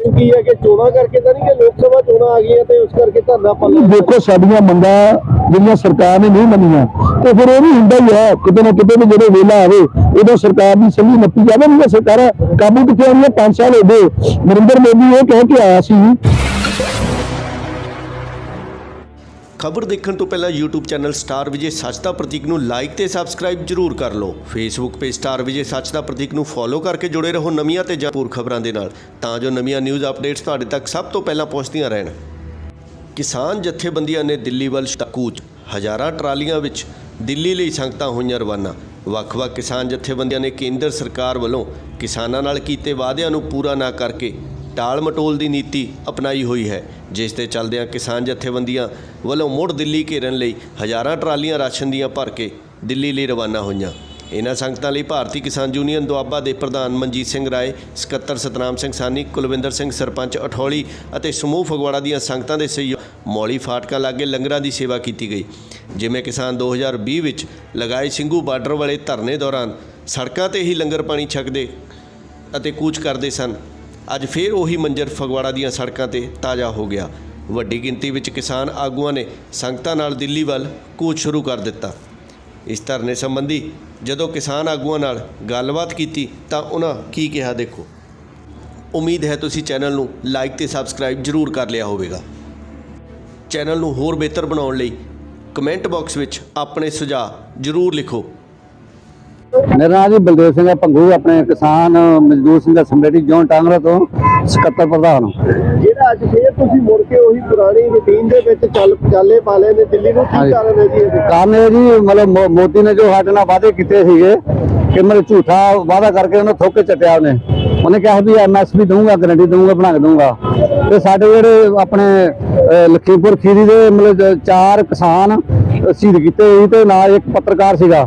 ਕੀ ਹੈ ਕਿ ਚੋਣਾਂ ਕਰਕੇ ਤਾਂ ਨਹੀਂ ਕਿ ਲੋਕ ਸਭਾ ਚੋਣਾਂ ਆ ਗਈਆਂ ਤੇ ਉਸ ਕਰਕੇ ਧਰਨਾ ਪੱਲਾ ਦੇਖੋ ਸਾਡੀਆਂ ਮੰਗਾਂ ਜਿਹੜੀਆਂ ਸਰਕਾਰ ਨੇ ਨਹੀਂ ਮੰਨੀਆਂ ਤੇ ਫਿਰ ਇਹ ਵੀ ਹੁੰਦਾ ਹੀ ਹੈ ਕਿਤੇ ਨਾ ਕਿਤੇ ਵੀ ਜਦੋਂ ਵੇਲਾ ਆਵੇ ਉਦੋਂ ਸਰਕਾਰ ਦੀ ਸੰਭੀ ਨੱਪੀ ਜਾਵੇ ਨਹੀਂ ਸਰਕਾਰਾਂ ਕਾਬੂ ਕਿੱਥੇ ਆਉਣੀਆਂ? 5 ਸਾਲ ਹੋ ਗਏ। ਨਰਿੰਦਰ ਮੋਦੀ ਇਹ ਕਹਿ ਕੇ ਆਇਆ ਸੀ ਖਬਰ ਦੇਖਣ ਤੋਂ ਪਹਿਲਾਂ YouTube ਚੈਨਲ ਸਟਾਰ ਵਿਜੇ ਸੱਚ ਦਾ ਪ੍ਰਤੀਕ ਨੂੰ ਲਾਈਕ ਤੇ ਸਬਸਕ੍ਰਾਈਬ ਜਰੂਰ ਕਰ ਲਓ। Facebook ਪੇਜ ਸਟਾਰ ਵਿਜੇ ਸੱਚ ਦਾ ਪ੍ਰਤੀਕ ਨੂੰ ਫੋਲੋ ਕਰਕੇ ਜੁੜੇ ਰਹੋ ਨਵੀਆਂ ਤੇ ਜਪੂਰ ਖਬਰਾਂ ਦੇ ਨਾਲ। ਤਾਂ ਜੋ ਨਵੀਆਂ ਨਿਊਜ਼ ਅਪਡੇਟਸ ਤੁਹਾਡੇ ਤੱਕ ਸਭ ਤੋਂ ਪਹਿਲਾਂ ਪਹੁੰਚਦੀਆਂ ਰਹਿਣ। ਕਿਸਾਨ ਜਥੇਬੰਦੀਆਂ ਨੇ ਦਿੱਲੀ ਵੱਲ ਕੂਚ। ਹਜ਼ਾਰਾਂ ਟਰਾਲੀਆਂ ਵਿੱਚ ਦਿੱਲੀ ਲਈ ਸੰਗਤਾਂ ਹੋਈਆਂ ਰਵਾਨਾ। ਵੱਖ-ਵੱਖ ਕਿਸਾਨ ਜਥੇਬੰਦੀਆਂ ਨੇ ਕੇਂਦਰ ਸਰਕਾਰ ਵੱਲੋਂ ਕਿਸਾਨਾਂ ਨਾਲ ਕੀਤੇ ਵਾਅਦਿਆਂ ਨੂੰ ਪੂਰਾ ਨਾ ਕਰਕੇ ਟਾਲ ਮਟੋਲ ਦੀ ਨੀਤੀ ਅਪਣਾਈ ਹੋਈ ਹੈ, ਜਿਸ ਦੇ ਚੱਲਦਿਆਂ ਕਿਸਾਨ ਜਥੇਬੰਦੀਆਂ ਵੱਲੋਂ ਮੁੜ ਦਿੱਲੀ ਘੇਰਨ ਲਈ ਹਜ਼ਾਰਾਂ ਟਰਾਲੀਆਂ ਰਾਸ਼ਨ ਦੀਆਂ ਭਰ ਕੇ ਦਿੱਲੀ ਲਈ ਰਵਾਨਾ ਹੋਈਆਂ। ਇਹਨਾਂ ਸੰਗਤਾਂ ਲਈ ਭਾਰਤੀ ਕਿਸਾਨ ਯੂਨੀਅਨ ਦੁਆਬਾ ਦੇ ਪ੍ਰਧਾਨ ਮਨਜੀਤ ਸਿੰਘ ਰਾਏ, ਸਕੱਤਰ ਸਤਨਾਮ ਸਿੰਘ ਸਾਨੀ ਕੁਲਵਿੰਦਰ ਸਿੰਘ ਸਰਪੰਚ ਅਠੌਲੀ ਅਤੇ ਸਮੂਹ ਫਗਵਾੜਾ ਦੀਆਂ ਸੰਗਤਾਂ ਦੇ ਸਹਿਯੋਗ ਮੌਲੀ ਫਾਟਕਾ ਲਾਗੇ ਲੰਗਰਾਂ ਦੀ ਸੇਵਾ ਕੀਤੀ ਗਈ। ਜਿਵੇਂ ਕਿਸਾਨ 2020 ਵਿੱਚ ਲਗਾਏ ਸਿੰਘੂ ਬਾਰਡਰ ਵਾਲੇ ਧਰਨੇ ਦੌਰਾਨ ਸੜਕਾਂ ਤੇ ਹੀ ਲੰਗਰ ਪਾਣੀ ਛਕਦੇ ਅਤੇ ਕੂਚ ਕਰਦੇ ਸਨ। ਅੱਜ ਫੇਰ ਉਹੀ ਮੰਜ਼ਰ ਫਗਵਾੜਾ ਦੀਆਂ ਸੜਕਾਂ ਤੇ ਤਾਜ਼ਾ ਹੋ ਗਿਆ। ਵੱਡੀ ਗਿਣਤੀ ਵਿੱਚ ਕਿਸਾਨ ਆਗੂਆਂ ਨੇ ਸੰਗਤਾਂ ਨਾਲ ਦਿੱਲੀ ਵੱਲ ਕੂਚ ਸ਼ੁਰੂ ਕਰ ਦਿੱਤਾ। ਇਸ ਧਰਨੇ ਸੰਬੰਧੀ ਜਦੋਂ ਕਿਸਾਨ ਆਗੂਆਂ ਨਾਲ ਗੱਲਬਾਤ ਕੀਤੀ ਤਾਂ ਉਹਨਾਂ ਕੀ ਕਿਹਾ, ਦੇਖੋ। ਉਮੀਦ ਹੈ ਤੁਸੀਂ ਚੈਨਲ ਨੂੰ ਲਾਈਕ ਤੇ ਸਬਸਕ੍ਰਾਈਬ ਜ਼ਰੂਰ ਕਰ ਲਿਆ ਹੋਵੇਗਾ। ਚੈਨਲ ਨੂੰ ਹੋਰ ਬਿਹਤਰ ਬਣਾਉਣ ਲਈ ਕਮੈਂਟ ਬਾਕਸ ਵਿੱਚ ਆਪਣੇ ਸੁਝਾਅ ਜ਼ਰੂਰ ਲਿਖੋ। ਮੇਰਾ ਨਾਮ ਜੀ ਬਲਦੇਵ ਸਿੰਘ ਹੈ ਭੰਗੂ ਆਪਣੇ ਕਿਸਾਨ ਮਜ਼ਦੂਰ ਸੰਘ ਸੰਗਠਨ ਜੋਨ ਟਾਂਗਰਾ ਤੋਂ ਸਕੱਤਰ ਪ੍ਰਧਾਨ ਜਿਹੜਾ ਅੱਜ ਫੇਰ ਤੁਸੀਂ ਮੁੜ ਕੇ ਉਹੀ ਪੁਰਾਣੀ ਰੁਟੀਨ ਦੇ ਵਿੱਚ ਚੱਲ ਚਾਲੇ ਪਾ ਲਏ ਨੇ ਦਿੱਲੀ ਨੂੰ ਕੀ ਹਾਂਜੀ। ਕਾਰਨ ਹੈ ਜੀ ਇਹਦੇ ਕਾਰਨ ਇਹ ਜੀ ਮਤਲਬ ਮੋ- ਮੋਦੀ ਨੇ ਜੋ ਸਾਡੇ ਨਾਲ ਵਾਅਦੇ ਕੀਤੇ ਸੀਗੇ ਕਿ ਮਤਲਬ ਝੂਠਾ ਵਾਅਦਾ ਕਰਕੇ ਉਹਨੇ ਥੋਕੇ ਚਟਿਆ ਉਹਨੇ। ਉਹਨੇ ਕਿਹਾ ਵੀ ਐਮਐਸਪੀ ਦਊਂਗਾ ਗਰੰਟੀ ਦਊਂਗਾ ਬਣਾ ਕੇ ਦਊਂਗਾ। ਤੇ ਸਾਡੇ ਜਿਹੜੇ ਆਪਣੇ ਅਹ, ਲਖੀਮਪੁਰ ਖੀਰੀ ਦੇ ਮਤਲਬ ਚਾਰ ਕਿਸਾਨ ਸ਼ਹੀਦ ਕੀਤੇ ਸੀ ਤੇ ਨਾਲ ਇੱਕ ਪੱਤਰਕਾਰ ਸੀਗਾ।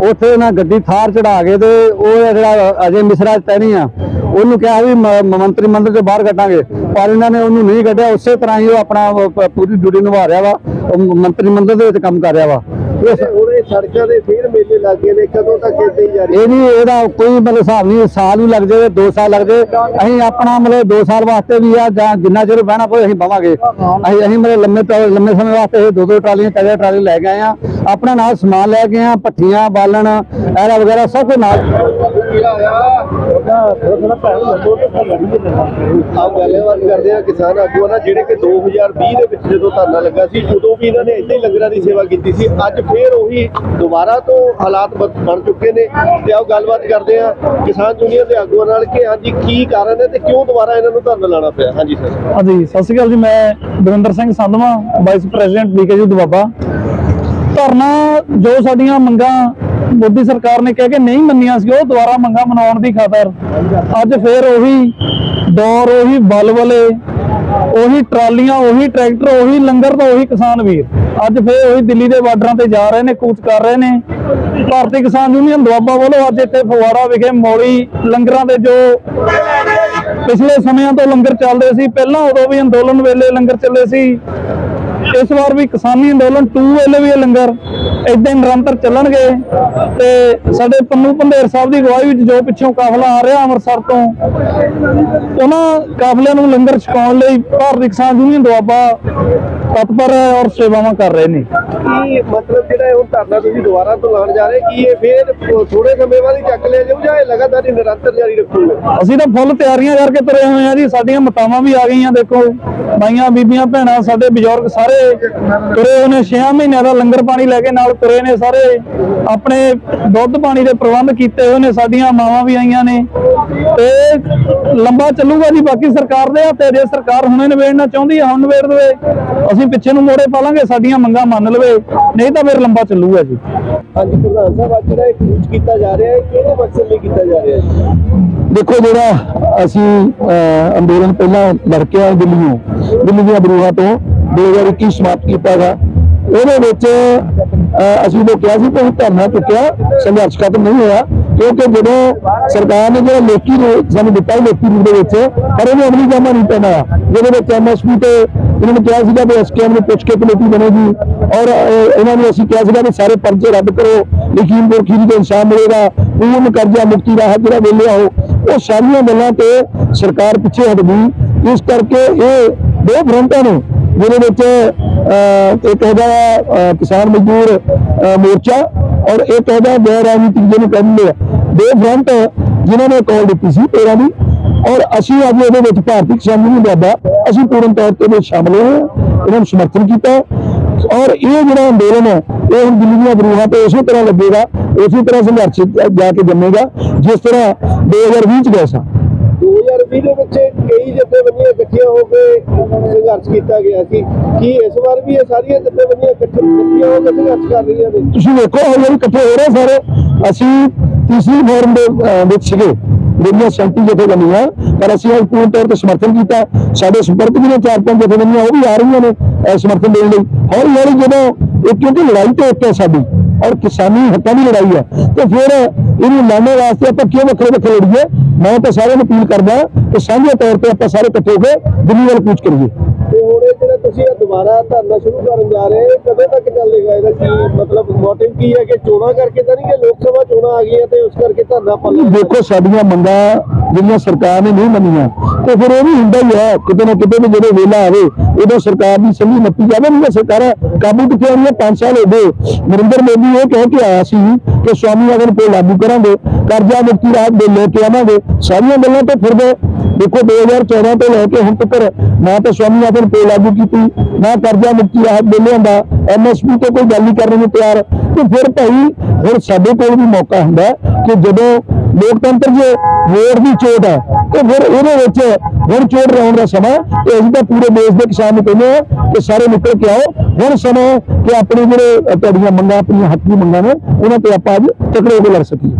ਉੱਥੇ ਨਾ ਗੱਡੀ ਥਾਰ ਚੜਾ ਕੇ ਤੇ ਉਹ ਜਿਹੜਾ ਅਜੇ ਮਿਸਰਾ ਤੈਨੀ ਆ, ਉਹਨੂੰ ਕਿਹਾ ਵੀ ਮੰਤਰੀ ਮੰਡਲ ਤੋਂ ਬਾਹਰ ਕੱਢਾਂਗੇ। ਪਰ ਇਹਨਾਂ ਨੇ ਉਹਨੂੰ ਨਹੀਂ ਕੱਢਿਆ, ਉਸੇ ਤਰ੍ਹਾਂ ਹੀ ਉਹ ਆਪਣਾ ਪੂਰੀ ਡਿਊਟੀ ਨਿਭਾ ਰਿਹਾ ਵਾ ਮੰਤਰੀ ਮੰਡਲ ਦੇ ਵਿੱਚ ਕੰਮ ਕਰ ਰਿਹਾ ਵਾ। ਹੁਣ ਇਹ ਸੜਕਾਂ ਦੇ ਫੇਰ ਮੇਲੇ ਲੱਗੇ ਨੇ, ਕਦੋਂ ਤੱਕ ਏਦਾਂ ਹੀ ਜਾਰੀ ਇਹ ਇਹਦਾ ਕੋਈ ਮਤਲਬ ਹਿਸਾਬ ਨਹੀਂ ਸਾਲ ਵੀ ਲੱਗ ਜਾਵੇ 2 ਸਾਲ ਲੱਗ ਜਾਵੇ। ਅਸੀਂ ਆਪਣਾ ਮਤਲਬ 2 ਸਾਲ ਵਾਸਤੇ ਵੀ ਆ, ਜਾਂ ਜਿੰਨਾ ਚਿਰ ਬਹਿਣਾ ਪਵੇ, ਅਸੀਂ ਬਵਾਂਗੇ ਅਸੀਂ ਅਸੀਂ ਮਤਲਬ ਲੰਮੇ ਲੰਮੇ ਸਮੇਂ ਵਾਸਤੇ ਇਹ ਦੋ ਦੋ ਟਰਾਲੀਆਂ ਤਵੇ ਟਰਾਲੀ ਲੈ ਗਏ ਆਏ ਆ। ਆਪਣਾ ਨਾਲ ਸਮਾਨ ਲੈ ਗਏ ਆ ਪੱਠੀਆਂ ਬਾਲਣ, ਐਰਾ ਵਗੈਰਾ ਸਭ ਕੁਝ ਨਾਲ। ਆਪ ਗੱਲਬਾਤ ਕਰਦੇ ਆ ਕਿਸਾਨ ਆਗੂਆਂ ਨਾਲ, ਜਿਹੜੇ ਕਿ 2020 ਦੇ ਵਿੱਚ ਜਦੋਂ ਧਰਨਾ ਲੱਗਾ ਸੀ, ਉਦੋਂ ਵੀ ਇਹਨਾਂ ਨੇ ਏਦਾਂ ਹੀ ਲੰਗਰਾਂ ਦੀ ਸੇਵਾ ਕੀਤੀ ਸੀ। ਅੱਜ ਫੇਰ ਉਹੀ ਦੁਬਾਰਾ ਤੋਂ ਹਾਲਾਤ ਬਣ ਚੁੱਕੇ ਨੇ ਤੇ ਆਓ ਗੱਲਬਾਤ ਕਰਦੇ ਆ ਕਿਸਾਨ ਯੂਨੀਅਨ ਦੇ ਆਗੂਆਂ ਨਾਲ ਕਿ ਹਾਂਜੀ, ਕੀ ਕਾਰਨ ਹੈ ਤੇ ਕਿਉਂ ਦੁਬਾਰਾ ਇਹਨਾਂ ਨੂੰ ਧਰਨਾ ਲਾਣਾ ਪਿਆ? ਹਾਂਜੀ ਸਰ। ਹਾਂਜੀ, ਸਤਿ ਸ਼੍ਰੀ ਅਕਾਲ ਜੀ, ਮੈਂ Davinder Singh Sandhwa vice president BKU Doaba. ਧਰਨਾ, ਜੋ ਸਾਡੀਆਂ ਮੰਗਾਂ ਮੋਦੀ ਸਰਕਾਰ ਨੇ ਕਹਿ ਕੇ ਨਹੀਂ ਮੰਨੀਆਂ ਸੀ, ਉਹ ਦੁਬਾਰਾ ਮੰਗਾਂ ਮਨਾਉਣ ਦੀ ਖਾਤਰ। ਅੱਜ ਫੇਰ ਉਹੀ ਦੌਰ, ਉਹੀ ਬਲਬਲੇ, ਉਹੀ ਟਰਾਲੀਆਂ, ਉਹੀ ਟਰੈਕਟਰ, ਉਹੀ ਲੰਗਰ ਤਾਂ ਉਹੀ ਕਿਸਾਨ ਵੀਰ। ਅੱਜ ਫੇਰ ਉਹੀ ਦਿੱਲੀ ਦੇ ਬਾਰਡਰਾਂ ਤੇ ਜਾ ਰਹੇ ਨੇ, ਕੂਚ ਕਰ ਰਹੇ ਨੇ। ਭਾਰਤੀ ਕਿਸਾਨ ਯੂਨੀਅਨ ਦੁਆਬਾ ਵੱਲੋਂ ਅੱਜ ਇੱਥੇ ਫਗਵਾੜਾ ਵਿਖੇ ਮੌਲੀ ਲੰਗਰਾਂ ਦੇ ਜੋ ਪਿਛਲੇ ਸਮਿਆਂ ਤੋਂ ਲੰਗਰ ਚੱਲਦੇ ਸੀ, ਪਹਿਲਾਂ ਉਦੋਂ ਵੀ ਅੰਦੋਲਨ ਵੇਲੇ ਲੰਗਰ ਚੱਲੇ ਸੀ। ਇਸ ਵਾਰ ਵੀ ਕਿਸਾਨੀ ਅੰਦੋਲਨ 2 ਵੇਲੇ ਵੀ ਇਹ ਲੰਗਰ ਇਦਾਂ ਨਿਰੰਤਰ ਚੱਲਣਗੇ ਤੇ ਸਾਡੇ ਪੰਨੂ ਪੰਧੇਰ ਸਾਹਿਬ ਦੀ ਅਗਵਾਈ ਵਿੱਚ ਜੋ ਪਿੱਛੋਂ ਕਾਫਲਾ ਆ ਰਿਹਾ ਅੰਮ੍ਰਿਤਸਰ ਤੋਂ, ਉਹਨਾਂ ਕਾਫਲਿਆਂ ਨੂੰ ਲੰਗਰ ਛਕਾਉਣ ਲਈ ਭਾਰਤੀ ਕਿਸਾਨ ਯੂਨੀਅਨ ਦੁਆਬਾ ਤਤਪਰ ਹੈ ਔਰ ਸੇਵਾਵਾਂ ਕਰ ਰਹੇ ਨੇ। ਕੀ ਮਤਲਬ ਜਿਹੜਾ ਹੁਣ ਧਰਨਾ ਤੁਸੀਂ ਦੁਬਾਰਾ ਤੋਂ ਲਾਣ ਜਾ ਰਹੇ, ਕੀ ਇਹ ਫੇਰ ਥੋੜੇ ਸਮੇਂ ਬਾਅਦ ਹੀ ਚੱਕ ਲਿਆ ਜਾਊ ਜਾਂ ਇਹ ਲਗਾਤਾਰ ਹੀ ਨਿਰੰਤਰ ਜਾਰੀ ਰੱਖੋਗੇ? ਅਸੀਂ ਤਾਂ ਫੁੱਲ ਤਿਆਰੀਆਂ ਕਰਕੇ ਤੁਰੇ ਹੋਏ ਆ ਜੀ, ਸਾਡੀਆਂ ਮਤਾਵਾਂ ਵੀ ਆ ਗਈਆਂ, ਦੇਖੋ, ਮਾਈਆਂ, ਬੀਬੀਆਂ, ਭੈਣਾਂ, ਸਾਡੇ ਬਜ਼ੁਰਗ ਸਾਰੇ ਤੁਰੇ ਹੋਏ ਨੇ 6 ਮਹੀਨਿਆਂ ਦਾ ਲੰਗਰ ਪਾਣੀ ਲੈ ਕੇ ਨਾਲ ਤੁਰੇ ਨੇ ਸਾਰੇ, ਆਪਣੇ ਦੁੱਧ ਪਾਣੀ ਦੇ ਪ੍ਰਬੰਧ ਕੀਤੇ ਹੋਏ ਨੇ, ਸਾਡੀਆਂ ਮਾਵਾਂ ਵੀ ਆਈਆਂ ਨੇ। ਤੇ ਲੰਬਾ ਚੱਲੂਗਾ ਜੀ, ਬਾਕੀ ਸਰਕਾਰ ਦੇ ਹੱਥੇ, ਜੇ ਸਰਕਾਰ ਹੁਣੇ ਨਿਬੇੜਨਾ ਚਾਹੁੰਦੀ ਹੈ ਹੁਣ ਨਿਬੇੜ ਦੇਵੇ। ਅਸੀਂ ਪਿੱਛੇ ਨੂੰ ਮੋੜੇ ਪਾ ਲਾਂਗੇ, ਸਾਡੀਆਂ ਮੰਗਾਂ ਮੰਨ ਲਵੇ। ਨਹੀਂ ਤਾਂ ਫਿਰ ਲੰਬਾ ਚੱਲੂਗਾ ਜੀ। ਹਾਂਜੀ ਪ੍ਰਧਾਨ ਸਾਹਿਬ ਅੱਜ ਜਿਹੜਾ ਇਹ ਕੂਚ ਕੀਤਾ ਜਾ ਰਿਹਾ ਹੈ ਕਿਹੜੇ ਮਕਸਦ ਲਈ ਕੀਤਾ ਜਾ ਰਿਹਾ ਹੈ? ਦੇਖੋ ਜਿਹੜਾ ਅਸੀਂ ਅੰਦੋਲਨ ਪਹਿਲਾਂ ਲੜ ਕੇ ਆਏ ਦਿੱਲੀੋਂ ਦਿੱਲੀ ਦੀਆਂ ਬਰੂਹਾਂ ਤੋਂ 2021 ਸਮਾਪਤ ਕੀਤਾ ਗਾ। ਉਹਦੇ ਵਿੱਚ ਅਸੀਂ ਲੋਕ ਕਿਹਾ ਸੀ ਕਿ ਧਰਨਾ ਚੁੱਕਿਆ ਸੰਘਰਸ਼ ਖਤਮ ਨਹੀਂ ਹੋਇਆ ਕਿਉਂਕਿ ਜਦੋਂ ਸਰਕਾਰ ਨੇ ਜਿਹੜਾ ਲੇਖੀ ਰੂਪ ਸਾਨੂੰ ਦਿੱਤਾ ਲੇਖੀ ਰੂਪ ਦੇ ਵਿੱਚ ਪਰ ਉਹਨੇ ਅਮਲੀ ਜਾਮਾ ਨਹੀਂ ਪੈਣਾ ਜਿਹਦੇ ਵਿੱਚ ਐਮਐਸਪੀ ਤੇ ਇਹਨਾਂ ਨੇ ਕਿਹਾ ਸੀਗਾ ਵੀ ਐਸਕੇਐਮ ਨੂੰ ਪੁੱਛ ਕੇ ਕਮੇਟੀ ਬਣੇਗੀ ਔਰ ਅਹ, ਇਹਨਾਂ ਨੂੰ ਅਸੀਂ ਕਿਹਾ ਸੀਗਾ ਵੀ ਸਾਰੇ ਪਰਚੇ ਰੱਦ ਕਰੋ ਲਖੀਮਪੁਰ ਖੀਰੀ ਦੇ ਇਨਸਾਨ ਮਿਲੇਗਾ ਪੂਰਨ ਕਰਜ਼ਾ ਮੁਕਤੀ ਰਾਹਤ ਜਿਹੜਾ ਵੇਲਿਆ ਹੋ ਉਹ ਸਾਰੀਆਂ ਗੱਲਾਂ ਤੇ ਸਰਕਾਰ ਪਿੱਛੇ ਹਟ ਗਈ। ਇਸ ਕਰਕੇ ਇਹ ਦੋ ਫਰੰਟਾਂ ਨੇ ਜਿਹਦੇ ਵਿੱਚ ਅਹ, ਇੱਕ ਹੈਗਾ ਕਿਸਾਨ ਮਜ਼ਦੂਰ ਮੋਰਚਾ ਔਰ ਇੱਕ ਹੈਗਾ ਗੈਰ ਰਾਜਨੀਤਿਕ ਜਿਹਨੂੰ ਕਹਿੰਦੇ ਆ। ਦੋ ਫਰੰਟ ਜਿਨ੍ਹਾਂ ਨੇ ਕਾਲ ਦਿੱਤੀ ਸੀ ਤੇਰਾਂ ਦੀ। ਔਰ ਅਸੀਂ ਅੱਜ ਇਹਦੇ ਵਿੱਚ ਭਾਰਤੀ ਕਿਸਾਨ ਯੂਨੀਅਨ ਬਾਬਾ ਅਸੀਂ ਪੂਰਨ ਤੌਰ ਤੇ ਵਿੱਚ ਸ਼ਾਮਲ ਹੋਏ ਹਾਂ ਇਹਨਾਂ ਨੂੰ ਸਮਰਥਨ ਕੀਤਾ ਔਰ ਇਹ ਜਿਹੜਾ ਅੰਦੋਲਨ ਹੈ ਇਹ ਹੁਣ ਦਿੱਲੀ ਦੀਆਂ ਬਰੂਹਾਂ ਤੇ ਉਸੇ ਤਰ੍ਹਾਂ ਲੱਗੇਗਾ ਉਸੇ ਤਰ੍ਹਾਂ ਸੰਘਰਸ਼ ਜਾ ਕੇ ਜੰਮੇਗਾ ਜਿਸ ਤਰ੍ਹਾਂ 2020 ਚ ਗਏ ਸਾਂ। 2020 ਦੇ ਵਿੱਚ ਕਈ ਜਥੇਬੰਦੀਆਂ ਇਕੱਠੀਆਂ ਹੋ ਕੇ ਸੰਘਰਸ਼ ਕੀਤਾ ਗਿਆ ਸੀ। ਕੀ ਇਸ ਵਾਰ ਵੀ ਇਹ ਸਾਰੀਆਂ ਜਥੇਬੰਦੀਆਂ ਇਕੱਠ- ਇਕੱਠੀਆਂ ਹੋ ਕੇ ਸੰਘਰਸ਼ ਕਰ ਰਹੀਆਂ ਨੇ? ਤੁਸੀਂ ਵੇਖੋ ਹੌਲੀ ਇਕੱਠੇ ਹੋ ਰਹੇ ਸਾਰੇ। ਅਸੀਂ ਤੀਸਰੀ ਫੋਰਮ ਦੇ ਵਿੱਚ ਸੀਗੇ। ਜਿਹੜੀਆਂ ਸੈਂਟੀ ਜਥੇਬੰਦੀਆਂ ਪਰ ਅਸੀਂ ਅੱਜ ਪੂਰਨ ਤੌਰ ਤੇ ਸਮਰਥਨ ਕੀਤਾ। ਸਾਡੇ ਸੰਪਰਕ ਵੀ ਚਾਰ ਪੰਜ ਜਥੇਬੰਦੀਆਂ ਉਹ ਵੀ ਆ ਰਹੀਆਂ ਨੇ ਸਮਰਥਨ ਦੇਣ ਲਈ। ਹੌਲੀ ਹੌਲੀ ਜਦੋਂ ਇਹ ਕਿਉਂਕਿ ਲੜਾਈ ਤੇ ਇੱਕ ਹੈ ਸਾਡੀ, ਔਰ ਕਿਸਾਨੀ ਹੱਕਾਂ ਦੀ ਲੜਾਈ ਹੈ, ਤੇ ਫਿਰ ਇਹਨੂੰ ਲੜਨੇ ਵਾਸਤੇ ਆਪਾਂ ਕਿਉਂ ਵੱਖਰੇ ਵੱਖਰੇ ਲੜੀਏ? ਮੈਂ ਤਾਂ ਸਾਰਿਆਂ ਨੂੰ ਅਪੀਲ ਕਰਦਾ ਕਿ ਸਾਂਝੇ ਤੌਰ ਤੇ ਆਪਾਂ ਸਾਰੇ ਇਕੱਠੇ ਹੋ ਕੇ ਦਿੱਲੀ ਵੱਲ ਕੂਚ ਕਰੀਏ। ਤੁਸੀਂ ਇਹ ਦੁਬਾਰਾ ਧਰਨਾ ਸ਼ੁਰੂ ਕਰਨ ਜਾ ਰਹੇ ਕਦੋਂ ਤੱਕ ਚੱਲੇਗਾ ਇਹਦਾ ਕੀ ਮਤਲਬ ਮੋਟਿਵ ਕੀ ਹੈ ਕਿ ਚੋਣਾਂ ਕਰਕੇ ਤਾਂ ਨਹੀਂ ਕਿ ਲੋਕ ਸਭਾ ਚੋਣਾਂ ਆ ਗਈਆਂ ਤੇ ਉਸ ਕਰਕੇ ਧਰਨਾ ਪੱਲੇ ਦੇਖੋ ਸਾਡੀਆਂ ਮੰਗਾਂ ਜਿਹੜੀਆਂ ਸਰਕਾਰ ਨੇ ਨਹੀਂ ਮੰਨੀਆਂ ਤੇ ਫਿਰ ਇਹ ਵੀ ਹੁੰਦਾ ਹੀ ਹੈ ਕਿਤੇ ਨਾ ਕਿਤੇ ਵੀ ਜਦੋਂ ਵੇਲਾ ਆਵੇ ਉਦੋਂ ਸਰਕਾਰ ਦੀ ਸਮਝ ਨੱਪੀ ਜਾਵੇ ਨਹੀਂ ਸਰਕਾਰਾਂ ਕਾਬੂ ਕਿੱਥੇ ਆਉਣੀਆਂ? 5 ਸਾਲ ਹੋ ਗਏ। ਨਰਿੰਦਰ ਮੋਦੀ ਇਹ ਕਹਿ ਕੇ ਆਇਆ ਸੀ ਕਿ ਸਵਾਮੀ ਅਗਰ ਕੋ ਲਾਗੂ ਕਰਾਂਗੇ ਕਰਜ਼ਾ ਮੁਕਤੀ ਰਾਹਤ ਦੇ ਲੈ ਕੇ ਆਵਾਂਗੇ ਸਾਰੀਆਂ ਗੱਲਾਂ ਤੋਂ ਫਿਰਦੇ ਦੇਖੋ 2014 ਤੋਂ ਲੈ ਕੇ ਹੁਣ ਤੱਕ ਨਾ ਤਾਂ ਸਵਾਮੀਨਾਥਨ ਆਦਨ ਪੇ ਲਾਗੂ ਕੀਤੀ, ਨਾ ਕਰਜ਼ਾ ਮੁਕਤੀ ਰਾਹਤ ਦੇ ਲਿਆਂਦਾ ਐਮਐਸਪੀ ਤੇ ਕੋਈ ਗੱਲ ਨਹੀਂ ਕਰਨ ਨੂੰ ਤਿਆਰ। ਤੇ ਫਿਰ ਭਾਈ, ਹੁਣ ਸਾਡੇ ਕੋਲ ਵੀ ਮੌਕਾ ਹੁੰਦਾ ਕਿ ਜਦੋਂ ਲੋਕਤੰਤਰ 'ਚ ਵੋਟ ਦੀ ਚੋਟ ਹੈ ਤੇ ਫਿਰ ਇਹਦੇ ਵਿੱਚ ਹੁਣ ਚੋਟ ਰਹਿਣ ਦਾ ਸਮਾਂ, ਤੇ ਅਸੀਂ ਤਾਂ ਪੂਰੇ ਦੇਸ਼ ਦੇ ਕਿਸਾਨ ਨੂੰ ਕਹਿੰਦੇ ਆ ਕਿ ਸਾਰੇ ਨਿਕਲ ਕੇ ਆਓ। ਹੁਣ ਸਮਾਂ ਕਿ ਆਪਣੇ ਜਿਹੜੇ ਤੁਹਾਡੀਆਂ ਮੰਗਾਂ, ਆਪਣੀਆਂ ਹੱਕ ਦੀ ਮੰਗਾਂ ਨੇ, ਉਹਨਾਂ ਤੇ ਆਪਾਂ ਅੱਜ ਤਕੜੇ ਹੋ ਕੇ ਲੜ ਸਕੀਏ।